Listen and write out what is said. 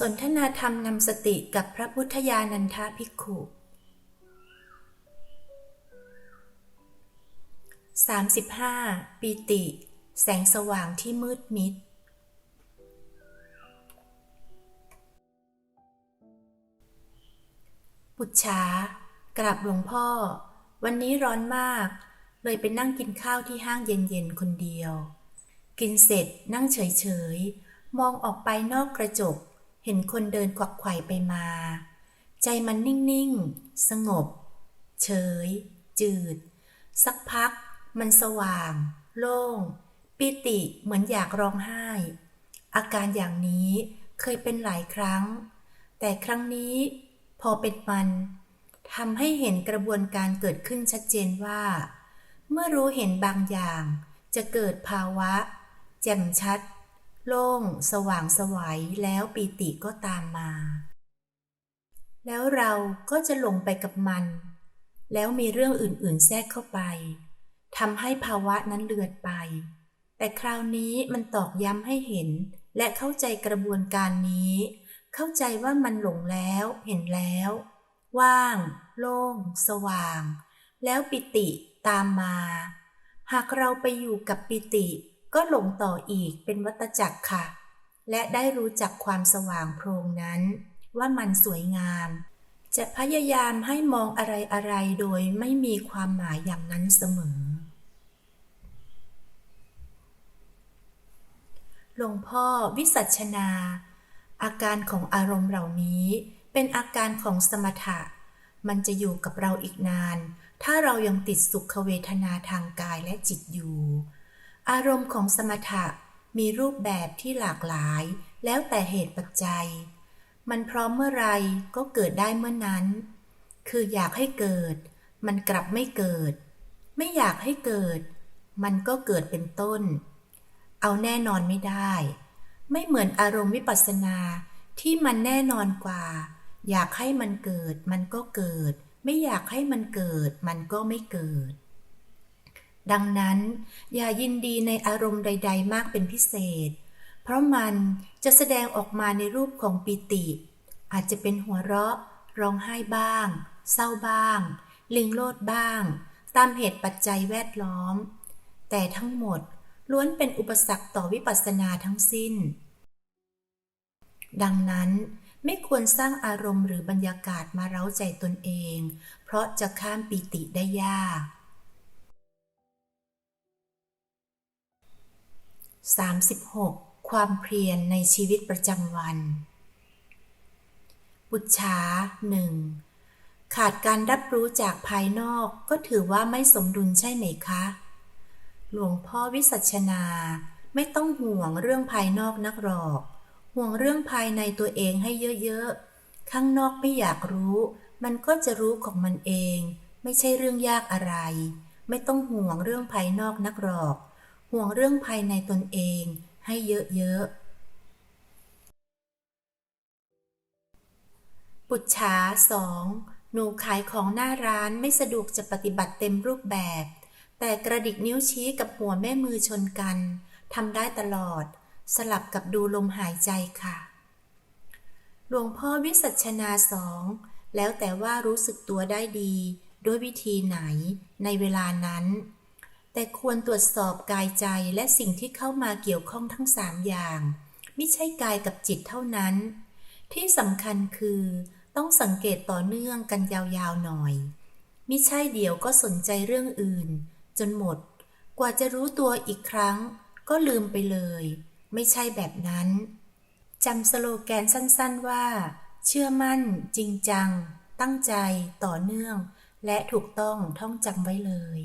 สนทนาธรรมนำสติกับพระพุทธญาณันทภิกขุ 35. ปีติ แสงสว่างที่มืดมิด ปุจฉากราบหลวงพ่อ วันนี้ร้อนมาก เลยไปนั่งกินข้าวที่ห้างเย็นๆคนเดียว กินเสร็จนั่งเฉยๆ มองออกไปนอกกระจก เห็นคนเดินควักไขว่ไปมา ใจมันนิ่งๆ สงบ เฉย จืด สักพัก มันสว่าง โล่ง ปิติเหมือนอยากร้องไห้ อาการอย่างนี้เคยเป็นหลายครั้ง แต่ครั้งนี้พอเป็นมันทำให้เห็นกระบวนการเกิดขึ้นชัดเจนว่า เมื่อรู้เห็นบางอย่าง จะเกิดภาวะ แจ่มชัด โล่งสว่างสวัยแล้วปีติก็ตามมา แล้วเราก็จะหลงไปกับมัน แล้วมีเรื่องอื่นๆแทรกเข้าไปทำให้ภาวะนั้นเลือนไป แต่คราวนี้มันตอกย้ำให้เห็น และเข้าใจกระบวนการนี้ เข้าใจว่ามันหลงแล้วเห็นแล้ว ว่าง โล่ง สว่าง แล้วปิติตามมา หากเราไปอยู่กับปิติ ก็หลงต่ออีกเป็นวัตจักรค่ะ และได้รู้จักความสว่างโพรงนั้น ว่ามันสวยงาม จะพยายามให้มองอะไรอะไรๆโดยไม่มีความหมายอย่างนั้นเสมอ หลวงพ่อวิสัชนา อาการของอารมณ์เหล่านี้เป็นอาการของสมถะ มันจะอยู่กับเราอีกนาน ถ้าเรายังติดสุขเวทนาทางกายและจิตอยู่ อารมณ์ของสมถะมีรูปแบบที่หลากหลาย แล้วแต่เหตุปัจจัย มันพร้อมเมื่อไรก็เกิดได้เมื่อนั้น คืออยากให้เกิด มันกลับไม่เกิด ไม่อยากให้เกิด มันก็เกิดเป็นต้น เอาแน่นอนไม่ได้ ไม่เหมือนอารมณ์วิปัสสนาที่มันแน่นอนกว่า อยากให้มันเกิด มันก็เกิด ไม่อยากให้มันเกิด มันก็ไม่เกิด ดังนั้น อย่ายินดีในอารมณ์ใด ๆ มากเป็นพิเศษ เพราะมันจะแสดงออกมาในรูปของปิติ อาจจะเป็นหัวเราะ ร้องไห้บ้าง เศร้าบ้าง ลิงโลดบ้าง ตามเหตุปัจจัยแวดล้อม แต่ทั้งหมดล้วนเป็นอุปสรรคต่อวิปัสสนาทั้งสิ้น ดังนั้นไม่ควรสร้างอารมณ์หรือบรรยากาศมาเร้าใจตนเอง เพราะจะข้ามปีติได้ยาก 36. ความเพียรในชีวิตประจำวัน บุจฉาหนึ่งขาดการรับรู้จากภายนอกก็ถือว่าไม่สมดุลใช่ไหมคะ หลวงพ่อวิสัชนาไม่ต้องห่วงเรื่องภายนอกนักหรอก ห่วงเรื่องภายในตัวเองให้เยอะๆ ข้างนอกไม่อยากรู้ มันก็จะรู้ของมันเอง ไม่ใช่เรื่องยากอะไร ไม่ต้องห่วงเรื่องภายนอกนักหรอก ห่วงเรื่องภายในตนเองให้เยอะๆ ปุจฉาสองหนูขายของหน้าร้านไม่สะดวกจะปฏิบัติเต็มรูปแบบ แต่กระดิกนิ้วชี้กับหัวแม่มือชนกันทำได้ตลอด สลับกับดูลมหายใจค่ะ หลวงพ่อวิสัชนาสองแล้วแต่ว่ารู้สึกตัวได้ดี ด้วยวิธีไหนในเวลานั้น แต่ควรตรวจสอบกายใจและสิ่งที่เข้ามาเกี่ยวข้องทั้งสามอย่างไม่ใช่กายกับจิตเท่านั้น ที่สำคัญคือต้องสังเกตต่อเนื่องกันยาวๆหน่อยมิใช่เดี๋ยวก็สนใจเรื่องอื่น จนหมด กว่าจะรู้ตัวอีกครั้ง ก็ลืมไปเลย ไม่ใช่แบบนั้นจำสโลแกนสั้นๆว่า เชื่อมั่น จริงจัง ตั้งใจ ต่อเนื่อง และถูกต้องท่องจำไว้เลย